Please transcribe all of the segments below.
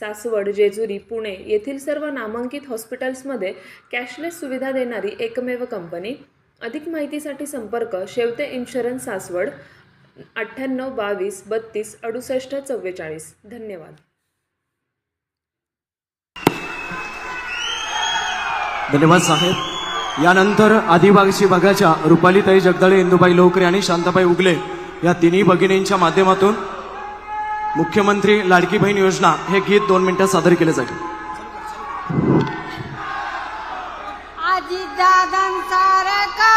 सासवड जेजुरी पुणे येथील सर्व नामांकित हॉस्पिटल्समध्ये कॅशलेस सुविधा देणारी एकमेव कंपनी. अधिक माहितीसाठी संपर्क शेवते इन्शुरन्स सासवड अठ्ठ्याण्णव बावीस बत्तीस अडुसष्ट चव्वेचाळीस. धन्यवाद. धन्यवाद साहेब. यानंतर आदिवासी विभागाच्या रुपालीताई जगदाळे इंदुबाई लोकरे आणि शांताबाई उगले या तिन्ही भगिनींच्या माध्यमातून मुख्यमंत्री लाडकी बहीण योजना हे गीत दोन मिनिटात सादर केले जाईल. आजी दादांसारखा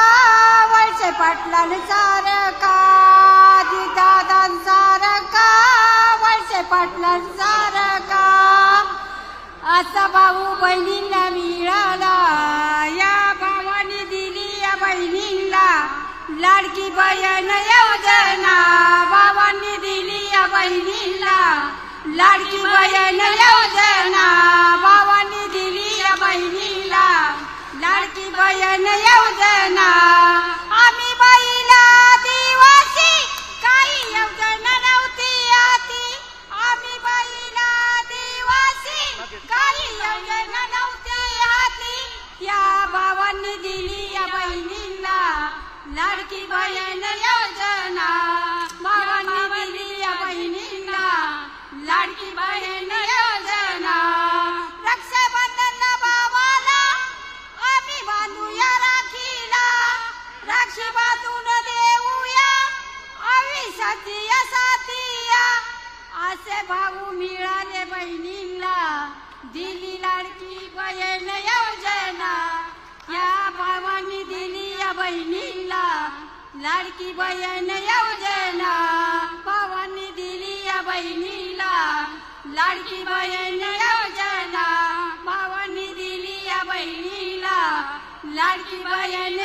वळसे पाटलांसारखा आजी दादांसारखा वळसे पाटलांसारखा असा भाऊ बहिणींना लाडकी बहीण योजना बाबांनी दिली या बहिणीला. लाडकी बहीण योजना बाबांनी दिली या बहिणीला. लाडकी बहीण योजना लाडकी बहीण योजना भावांनी दिली या बहिणींना लाडकी बहीण योजना. रक्षाबंधन भावाला आम्ही बांधूया राखीला. राक्षी बांधून देऊया आम्ही या साथीया असे भाऊ मिळाले बहिणींना. दिली दिली बहिणींना लाडकी बहीण योजना भावांनी दिली या बहिणीला लाडकी बहीण योजना भावांनी दिली या बहिणीला लाडकी बहीण